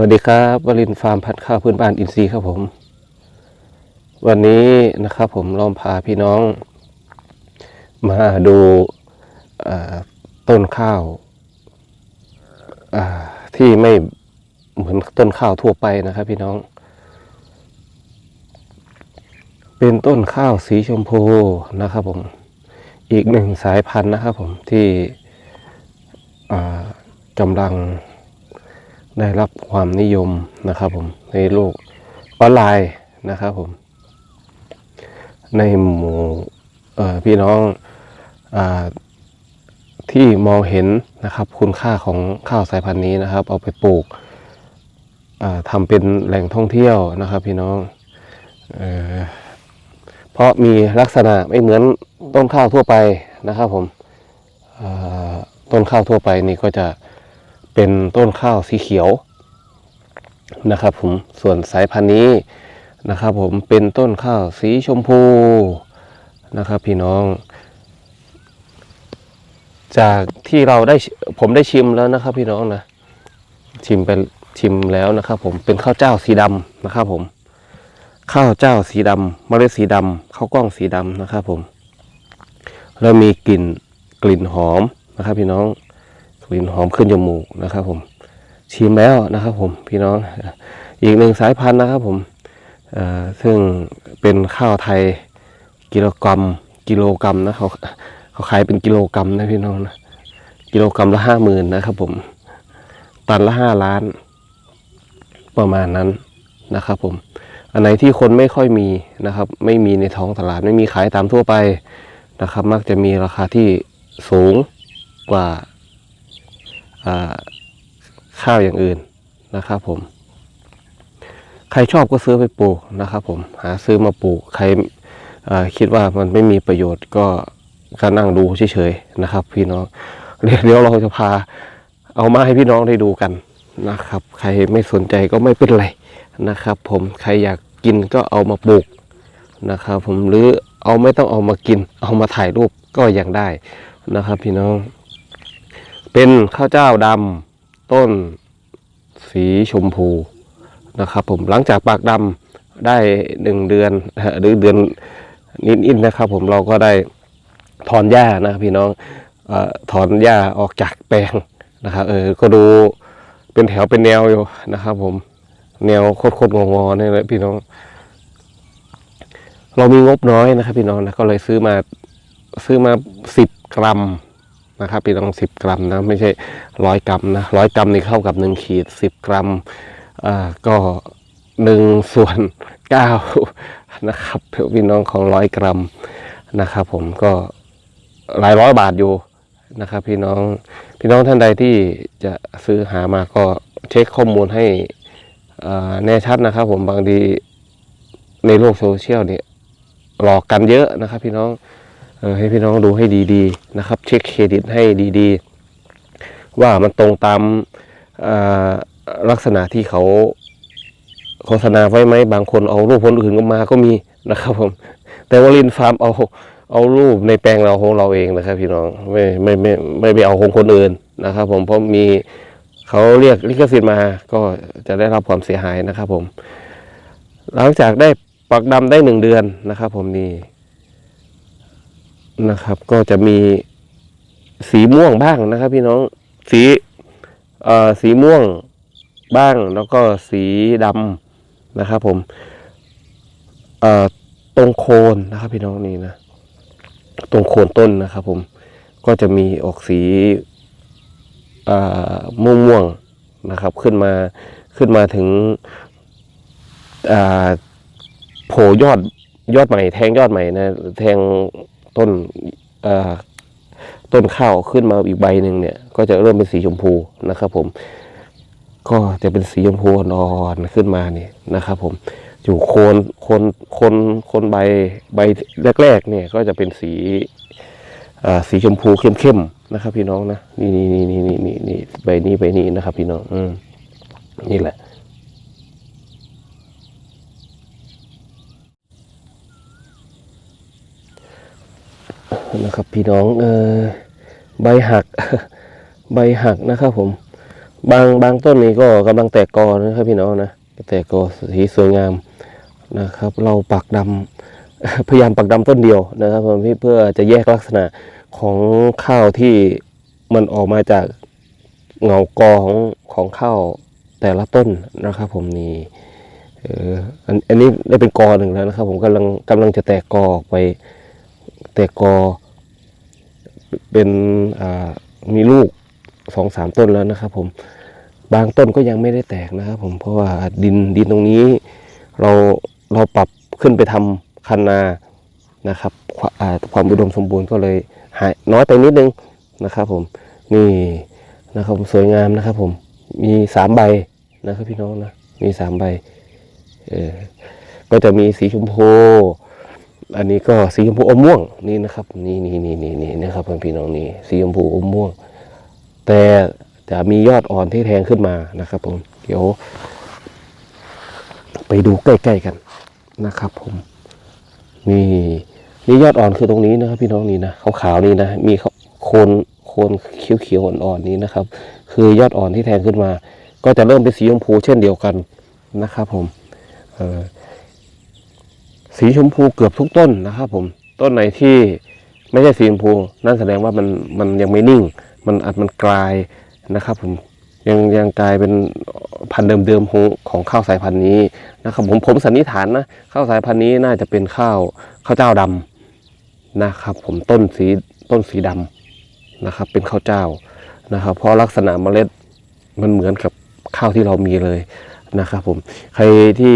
วัสดีครับวลินฟาร์มพันธุ์ข้าวพื้นบ้านอินทรีย์ครับผม วันนี้นะครับผมลองพาพี่น้อง มาดูต้นข้าวที่ไม่เหมือนต้นข้าวทั่วไปนะครับ พี่น้อง เป็นต้นข้าวสีชมพูนะครับผม อีกหนึ่งสายพันธุ์นะครับผมที่กำลัง ได้รับความนิยมนะครับผมในโลกออนไลน์นะครับผม ในหมู่พี่น้องอที่มองเห็นนะครับคุณค่าของข้าวสายพันธุ์นี้นะครับ เอาไปปลูกอ่าทำเป็นแหล่งท่องเที่ยวนะครับ พี่น้องเออเพราะมีลักษณะไม่เหมือนต้นข้าวทั่วไปนะครับผมต้นข้าวทั่วไปนี่ก็จะ เป็นต้นข้าวสีเขียวนะครับผมส่วนสายพันธุ์นี้นะครับผมเป็นต้นข้าวสีชมพูนะครับพี่น้อง จากที่เราได้ผมได้ชิมแล้วนะครับพี่น้องนะชิมไปชิมแล้วนะครับผมเป็นข้าวเจ้าสีดำนะครับผม ข้าวเจ้าสีดำเมล็ดสีดำข้าวกล้องสีดำนะครับผมแล้วมีกลิ่นกลิ่นหอมนะครับพี่น้อง กลิ่นหอมขึ้นจมูกนะครับ ผม ชิมแล้วนะครับ ผมพี่น้อง อีกหนึ่งสายพันธุ์นะครับ ผมซึ่งเป็นข้าวไทยกิโลกรัม กิโลกรัมนะเขาเขาขายเป็นกิโลกรัมนะพี่น้องนะกิโลกรัมละห้าหมื่นนะครับ ผม ตันละห้าล้าน ประมาณนั้นนะครับ ผม อันไหนที่คนไม่ค่อยมีนะครับ ไม่มีในท้องตลาดไม่มีขายตามทั่วไปนะครับ มักจะมีราคาที่สูงกว่า ข้าวอย่างอื่นนะครับผม ใครชอบก็ซื้อไปปลูกนะครับผมหาซื้อมาปลูกใครคิดว่ามันไม่มีประโยชน์ก็ก็นั่งดูเฉยๆนะครับ พี่น้องเดี๋ยวเราจะพาเอามาให้พี่น้องได้ดูกันนะครับ ใครไม่สนใจก็ไม่เป็นไรนะครับ ผมใครอยากกินก็เอามาปลูกนะครับ ผมหรือเอาไม่ต้องเอามากิน เอามาถ่ายรูปก็ยังได้นะครับ พี่น้อง เป็นข้าวเจ้าดำต้นสีชมพูนะครับ ผมหลังจากปากดำได้หนึ่งเดือนหรือเดือนนิดๆนะครับ ผมเราก็ได้ถอนหญ้านะครับพี่น้องอถอนหญ้าออกจากแปลงนะครับเออก็ดูเป็นแถวเป็นแนวอยู่นะครับ ผมแนวโคตรงอๆนี่แหละพี่น้อง เรามีงบน้อยนะครับ พี่น้องนะก็เลยซื้อมาซื้อมาสิบกรัม นะครับพี่น้องสิบกรัมนะไม่ใช่ร้อยกรัมนะร้อยกรัมนี่เข้ากับหนึ่งขีดสิบกรัมอ่าก็หนึ่งส่วนเก้านะครับพี่น้องของร้อยกรัมนะครับ ผมก็หลายร้อยบาทอยู่นะครับ พี่น้องพี่น้องท่านใดที่จะซื้อหามาก็เช็คข้อมูลให้อ่าแน่ชัดนะครับ ผมบางทีในโลกโซเชียลเนี่ยหลอกกันเยอะนะครับ พี่น้อง ให้พี่น้องดูให้ดีๆนะครับ เช็คเครดิตให้ดีๆ ว่ามันตรงตามลักษณะที่เขาโฆษณาไว้ไหมบางคนเอารูปคนอื่นก็มาก็มีนะครับผม แต่ว่าลินฟาร์มเอาเอารูปในแปลงเราของเราเองนะครับ พี่น้องไม่ไม่ไม่ไม่ไปเอาของคนอื่นนะครับ ผมเพราะมีเขาเรียกลิขสิทธิ์มาก็จะได้รับความเสียหายนะครับ ผม หลังจากได้ปักดำได้หนึ่งเดือนนะครับ ผมนี่ นะครับ ก็จะมีสีม่วงบ้างนะครับ พี่น้องสีเอ่อสีม่วงบ้างแล้วก็สีดำนะครับ ผมเอ่อตรงโคนนะครับพี่น้องนี่นะตรงโคนต้นนะครับ ผมก็จะมีออกสีเอ่อม่วงม่วงนะครับ ขึ้นมาขึ้นมาถึงอ่าโผล่ยอดยอดใหม่ แทงยอดใหม่นะ แทง ต้นต้นข้าวขึ้นมาอีกใบหนึ่งเนี่ย ก็จะเริ่มเป็นสีชมพูนะครับผม ก็จะเป็นสีชมพูอ่อนขึ้นมาเนี่ยนะครับ ผมอยู่โคนโคนโคนโคนใบใบแรกๆเนี่ยก็จะเป็นสีสีชมพูเข้มๆนะครับ พี่น้องนะนี่นี่นี่นี่นี่นี่ใบนี้ใบนี้นะครับ พี่น้องอืมนี่แหละ นะครับพี่น้องเออใบหัก ใบหักนะครับผม บางบางต้นนี้ก็กำลังแตกกอนะครับพี่น้องนะแตกกอสีสวยงามนะครับ เราปักดำพยายามปักดำต้นเดียวนะครับผมพี่เพื่อจะแยกลักษณะของข้าวที่มันออกมาจากเงากอของของข้าวแต่ละต้นนะครับผมนี่เอออันอันนี้ได้เป็นกอหนึ่งแล้วนะครับ ผมกำลังกำลังจะแตกกอออกไป แตกกอเป็นมีลูกสองสามต้นแล้วนะครับ ผมบางต้นก็ยังไม่ได้แตกนะครับ ผมเพราะว่าดินดินตรงนี้ เราเราปรับขึ้นไปทำคันนานะครับควาอ่าความอุดมสมบูรณ์ก็เลยหายน้อยไปนิดนึงนะครับ ผมนี่นะครับสวยงามนะครับ ผมมีสามใบนะครับพี่น้องนะมีสามใบเออก็จะมีสีชมพู อันนี้ก็สีชมพูอมม่วงนี่นะครับ นี่นี่นี่นี่นี่นะครับพี่น้องนี่สีชมพูอมม่วง แต่จะมียอดอ่อนที่แทงขึ้นมานะครับผมเดี๋ยว ไปดูใกล้ๆกันนะครับ ผม นี่นี่ยอดอ่อนคือตรงนี้นะครับ พี่น้องนี่นะขาวๆนี่นะมีโคนโคนเขียวๆอ่อนๆนี้นะครับ คือยอดอ่อนที่แทงขึ้นมา ก็จะเริ่มเป็นสีชมพูเช่นเดียวกันนะครับ ผม เออ สีชมพูเกือบทุกต้นนะครับผมต้นไหนที่ไม่ใช่สีชมพูนั่นแสดงว่ามันมันยังไม่นิ่ง มันอาจมันกลายนะครับผมยังยังกลายเป็นพันธุ์เดิมๆของของข้าวสายพันธุ์นี้นะครับผมผมสันนิษฐานนะข้าวสายพันธุ์นี้น่าจะเป็นข้าวข้าวเจ้าดำนะครับ ผมต้นสีต้นสีดำนะครับ เป็นข้าวเจ้านะครับ เพราะลักษณะเมล็ดมันเหมือนกับข้าวที่เรามีเลยนะครับ ผมใครที่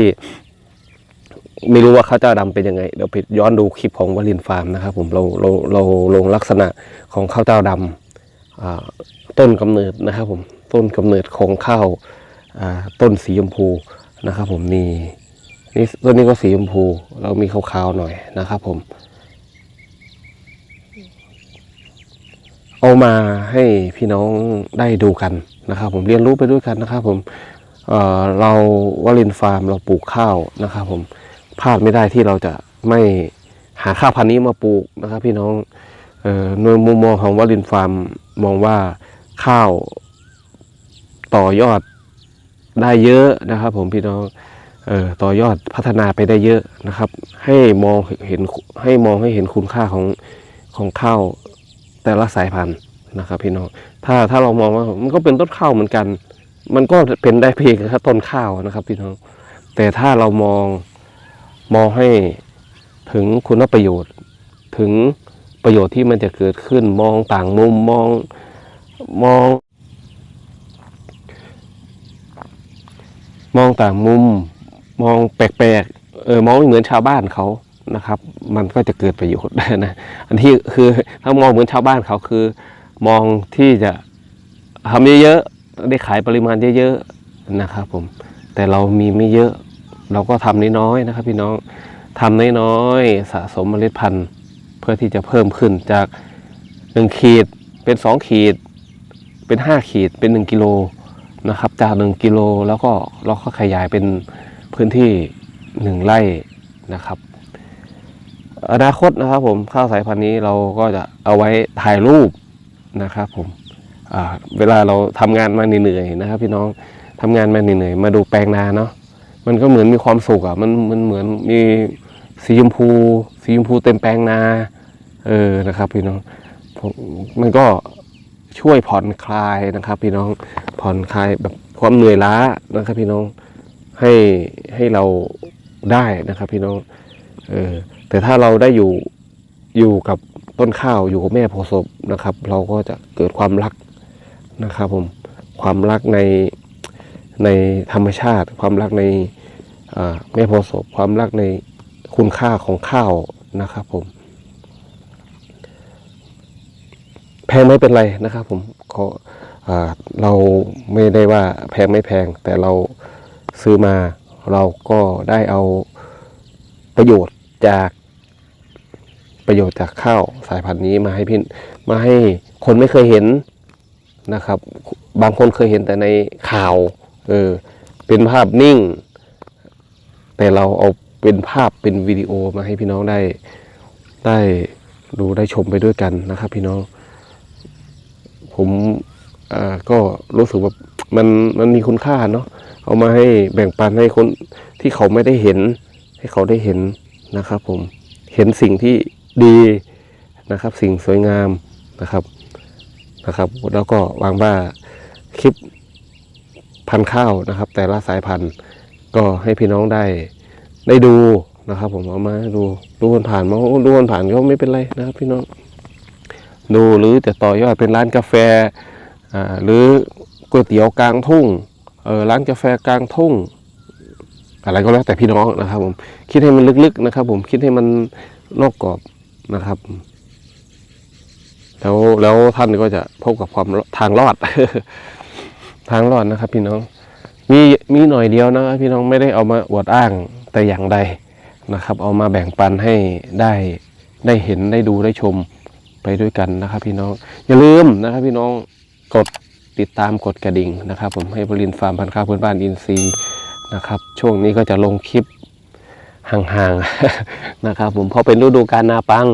ไม่รู้ว่าข้าวเจ้าดำเป็นยังไงเดี๋ยวไปย้อนดูคลิปของวลินฟาร์มนะครับผมเราเราเราลงลักษณะของข้าวเจ้าดำอ่าต้นกำเนิดนะครับผมต้นกำเนิดของข้าวต้นสีชมพูนะครับ ผมนี่นี่ต้นนี้ก็สีชมพู เรามีขาวๆหน่อยนะครับ ผม เอามาให้พี่น้องได้ดูกันนะครับ ผมเรียนรู้ไปด้วยกันนะครับ ผมเเราวลินฟาร์มเราปลูกข้าวนะครับ ผม พลาดไม่ได้ที่เราจะไม่หาข้าวพันธุ์นี้มาปลูกนะครับ พี่น้องเอ่อในมุมมองของวลินฟาร์มมองว่าข้าวต่อยอดได้เยอะนะครับ ผมพี่น้องเอ่อต่อยอดพัฒนาไปได้เยอะนะครับ ให้มองเห็นให้มองให้เห็นคุณค่าของของข้าวแต่ละสายพันธุ์นะครับ พี่น้องถ้าถ้าเรามองว่ามันก็เป็นต้นข้าวเหมือนกัน มันก็เป็นได้เพียงแค่ต้นข้าวนะครับ พี่น้องแต่ถ้าเรามอง มองให้ถึงคุณประโยชน์ ถึงประโยชน์ที่มันจะเกิดขึ้นมองต่างมุมมองมอง มองต่างมุม มองแปลกๆเออมองไม่เหมือนชาวบ้านเขานะครับ มันก็จะเกิดประโยชน์นะอันที่คือถ้ามองเหมือนชาวบ้านเขาคือ มองที่จะทำเยอะๆได้ขายปริมาณเยอะๆนะครับผม แต่เรามีไม่เยอะ เราก็ทำน้อยๆนะครับ พี่น้องทำน้อยๆสะสมเมล็ดพันธุ์เพื่อที่จะเพิ่มขึ้นจากหนึ่งขีดเป็นสองขีด เป็นห้าขีดเป็นหนึ่งกิโลนะครับ จากหนึ่งกิโลแล้วก็เราก็ขยายเป็นพื้นที่หนึ่งไร่นะครับ อนาคตนะครับผมข้าวสายพันธุ์นี้เราก็จะเอาไว้ถ่ายรูปนะครับผมเวลาเราทำงานมาเหนื่อยๆนะครับ พี่น้องทำงานมาเหนื่อยๆมาดูแปลงนาเนาะ มันก็เหมือนมีความสุขอะมันมันเหมือนมีสีชมพู สีชมพูเต็มแปลงนา เออนะครับ พี่น้องมันก็ช่วยผ่อนคลายนะครับ พี่น้องผ่อนคลายแบบความเหนื่อยล้านะครับ พี่น้องให้ให้เราได้นะครับ พี่น้องเออแต่ถ้าเราได้อยู่อยู่กับต้นข้าวอยู่กับแม่โพศพนะครับ เราก็จะเกิดความรักนะครับ ผมความรักใน ในธรรมชาติ ความรักในแม่โพศพความรักในคุณค่าของข้าวนะครับผม แพงไม่เป็นไรนะครับผมขอเราไม่ได้ว่าแพงไม่แพง แต่เราซื้อมาเราก็ได้เอาประโยชน์จากประโยชน์จากข้าวสายพันธุ์นี้มาให้พี่มาให้คนไม่เคยเห็นนะครับ บางคนเคยเห็นแต่ในข่าว เออ เป็นภาพนิ่ง แต่เราเอาเป็นภาพเป็นวิดีโอมาให้พี่น้องได้ ได้ดูได้ชมไปด้วยกันนะครับ พี่น้อง ผมอ่อก็รู้สึกว่ามันมันมีคุณค่าเนาะเอามาให้แบ่งปันให้คนที่เขาไม่ได้เห็น ให้เขาได้เห็นนะครับ ผมเห็นสิ่งที่ดีนะครับ สิ่งสวยงามนะครับนะครับ แล้วก็วางว่าคลิป พันธุ์ข้าวนะครับ แต่ละสายพันธุ์ก็ให้พี่น้องได้ได้ดูนะครับ ผมเอามาให้ดูดูผ่านมาโอ้ดูผ่านก็ไม่เป็นไรนะครับ พี่น้องดูหรือจะต่อยอดเป็นร้านกาแฟอ่าหรือก๋วยเตี๋ยวกลางทุ่งเออร้านกาแฟกลางทุ่ง อะไรก็แล้วแต่พี่น้องนะครับ ผมคิดให้มันลึกๆนะครับ ผมคิดให้มันนอกกรอบนะครับ แล้วแล้วท่านก็จะพบกับความทางรอด ทางรอดนะครับ พี่น้อง มีมีหน่อยเดียวนะครับพี่น้องไม่ได้เอามาอวดอ้างแต่อย่างใดนะครับ เอามาแบ่งปันให้ได้ได้เห็นได้ดูได้ชมไปด้วยกันนะครับ พี่น้อง อย่าลืมนะครับ พี่น้องกดติดตามกดกระดิ่งนะครับ ผมให้บรินฟาร์มพันธุ์ข้าวพื้นบ้านอินซีย์นะครับ ช่วงนี้ก็จะลงคลิปห่างๆนะครับ ผมเพราะเป็นฤดูการนาปัง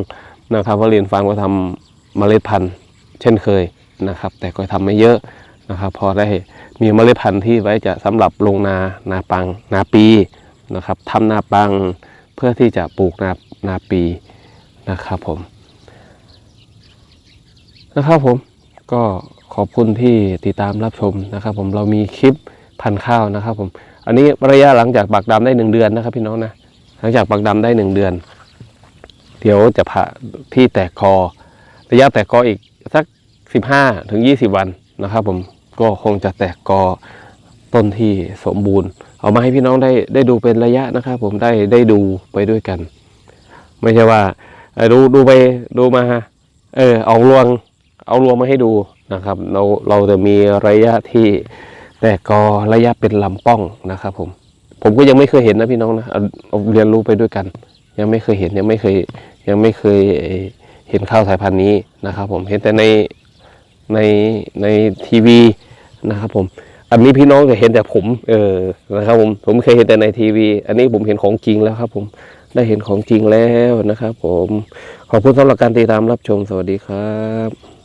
นะครับบรินฟาร์มก็ทำเมล็ดพันธุ์ เช่นเคยนะครับ แต่ก็ทำไม่เยอะ นะครับพอได้มีเมล็ดพันธุ์ที่ไว้จะสำหรับลงนานาปังนาปีนะครับทำนาปังเพื่อที่จะปลูกนานาปีนะครับผมนะครับผมก็ขอบคุณที่ติดตามรับชมนะครับ ผมเรามีคลิปพันธุ์ข้าวนะครับ ผม อันนี้ระยะหลังจากปักดำได้หนึ่งเดือนนะครับ พี่น้องนะหลังจากปักดำได้หนึ่งเดือน เดี๋ยวจะผ่าที่แตกคอ ระยะแตกกออีกสักสิบห้าถึงยี่สิบวันนะครับผม ก็คงจะแตกกอต้นที่สมบูรณ์ เอามาให้พี่น้องได้ได้ดูเป็นระยะนะครับ ผมได้ได้ดูไปด้วยกัน ไม่ใช่ว่าดูดูไปดูมา เออเอารวง เอารวงมาให้ดูนะครับ เราเราจะมีระยะที่แตกกอระยะเป็นลำป้องนะครับ ผม ผมก็ยังไม่เคยเห็นนะพี่น้องนะเอาเรียนรู้ไปด้วยกัน ยังไม่เคยเห็นยังไม่เคย ยังไม่เคยเอ่อเห็นข้าวสายพันธุ์นี้นะครับ ผมเห็นแต่ในในในทีวี นะครับผม อันนี้พี่น้องจะเห็นแต่ผม เออนะครับผมผมเคยเห็นแต่ในทีวี อันนี้ผมเห็นของจริงแล้วครับ ผมได้เห็นของจริงแล้วนะครับ ผมขอบคุณสำหรับการติดตามรับชมสวัสดีครับ